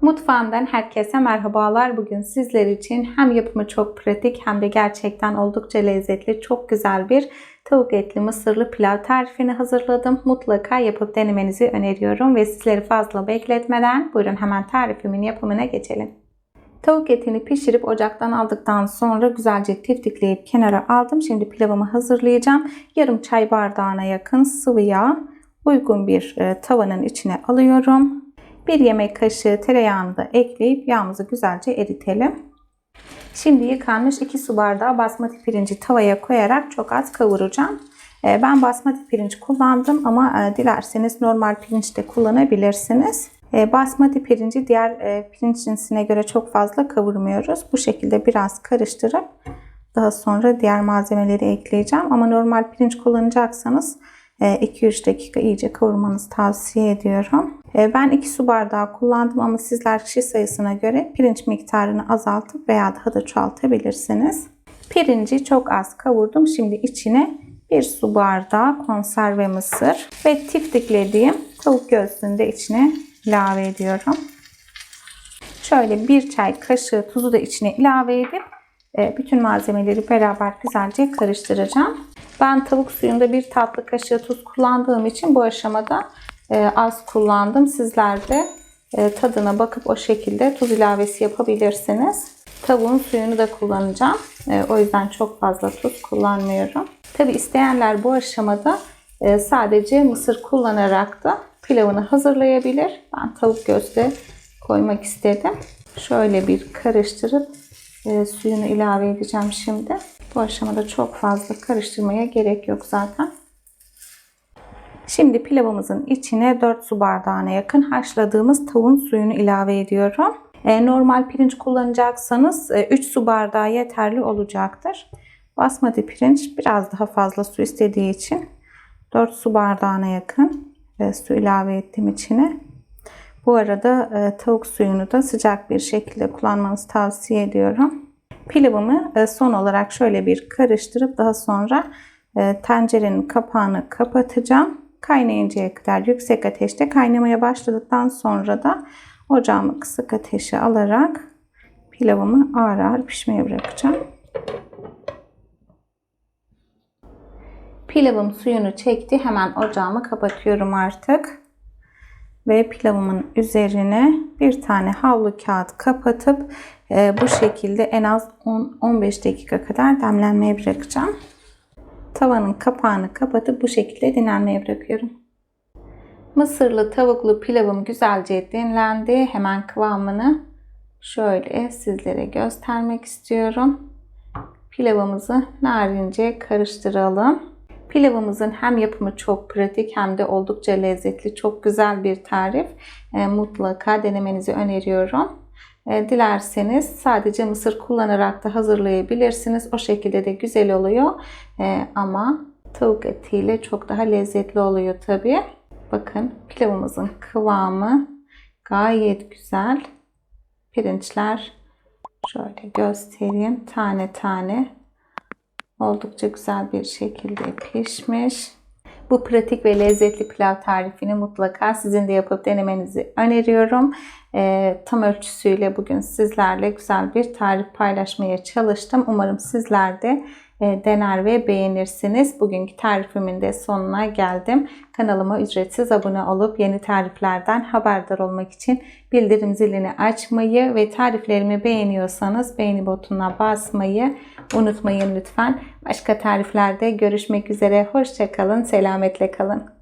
Mutfağımdan herkese merhabalar. Bugün sizler için hem yapımı çok pratik hem de gerçekten oldukça lezzetli, çok güzel bir tavuk etli mısırlı pilav tarifini hazırladım. Mutlaka yapıp denemenizi öneriyorum ve sizleri fazla bekletmeden buyurun hemen tarifimin yapımına geçelim. Tavuk etini pişirip ocaktan aldıktan sonra güzelce tiftikleyip kenara aldım. Şimdi pilavımı hazırlayacağım. Yarım çay bardağına yakın sıvı yağ uygun bir e, tavanın içine alıyorum. Bir yemek kaşığı tereyağını da ekleyip yağımızı güzelce eritelim. Şimdi yıkanmış 2 su bardağı basmati pirinci tavaya koyarak çok az kavuracağım. E, ben basmati pirinç kullandım ama e, dilerseniz normal pirinç de kullanabilirsiniz. E, basmati pirinci diğer pirinç cinsine göre çok fazla kavurmuyoruz. Bu şekilde biraz karıştırıp daha sonra diğer malzemeleri ekleyeceğim. Ama normal pirinç kullanacaksanız 2-3 dakika iyice kavurmanızı tavsiye ediyorum. Ben 2 su bardağı kullandım ama sizler kişi sayısına göre pirinç miktarını azaltıp veya daha da çoğaltabilirsiniz. Pirinci çok az kavurdum. Şimdi içine 1 su bardağı konserve mısır ve tiftiklediğim tavuk göğsünü de içine ilave ediyorum. Şöyle bir çay kaşığı tuzu da içine ilave edip bütün malzemeleri beraber güzelce karıştıracağım. Ben tavuk suyunda bir tatlı kaşığı tuz kullandığım için bu aşamada e, az kullandım. Sizler de e, tadına bakıp o şekilde tuz ilavesi yapabilirsiniz. Tavuğun suyunu da kullanacağım. E, o yüzden çok fazla tuz kullanmıyorum. Tabi isteyenler bu aşamada sadece mısır kullanarak da pilavını hazırlayabilir. Ben tavuk göğsü koymak istedim. Şöyle bir karıştırıp suyunu ilave edeceğim şimdi. Bu aşamada çok fazla karıştırmaya gerek yok zaten. Şimdi pilavımızın içine 4 su bardağına yakın haşladığımız tavuğun suyunu ilave ediyorum. E, normal pirinç kullanacaksanız 3 e, su bardağı yeterli olacaktır. Basmati pirinç biraz daha fazla su istediği için 4 su bardağına yakın e, su ilave ettim içine. Bu arada tavuk suyunu da sıcak bir şekilde kullanmanızı tavsiye ediyorum. Pilavımı son olarak şöyle bir karıştırıp daha sonra tencerenin kapağını kapatacağım kaynayıncaya kadar yüksek ateşte kaynamaya başladıktan sonra da ocağımı kısık ateşe alarak pilavımı ağır ağır pişmeye bırakacağım. Pilavım suyunu çekti. Hemen ocağımı kapatıyorum artık. Ve pilavımın üzerine bir tane havlu kağıt kapatıp e, bu şekilde en az 10-15 dakika kadar demlenmeye bırakacağım tavanın kapağını kapatıp bu şekilde dinlenmeye bırakıyorum. Mısırlı tavuklu pilavım güzelce dinlendi. Hemen kıvamını şöyle sizlere göstermek istiyorum. Pilavımızı narince karıştıralım. Pilavımızın hem yapımı çok pratik hem de oldukça lezzetli, çok güzel bir tarif. E, mutlaka denemenizi öneriyorum. E, dilerseniz sadece mısır kullanarak da hazırlayabilirsiniz. O şekilde de güzel oluyor. E, ama tavuk etiyle çok daha lezzetli oluyor tabii. Bakın pilavımızın kıvamı gayet güzel. Pirinçler şöyle göstereyim. Tane tane oldukça güzel bir şekilde pişmiş. Bu pratik ve lezzetli pilav tarifini mutlaka sizin de yapıp denemenizi öneriyorum. E, tam ölçüsüyle bugün sizlerle güzel bir tarif paylaşmaya çalıştım. Umarım sizler de dener ve beğenirsiniz. Bugünkü tarifimin de sonuna geldim. Kanalıma ücretsiz abone olup yeni tariflerden haberdar olmak için bildirim zilini açmayı ve tariflerimi beğeniyorsanız beğeni butonuna basmayı unutmayın lütfen. Başka tariflerde görüşmek üzere. Hoşçakalın, selametle kalın.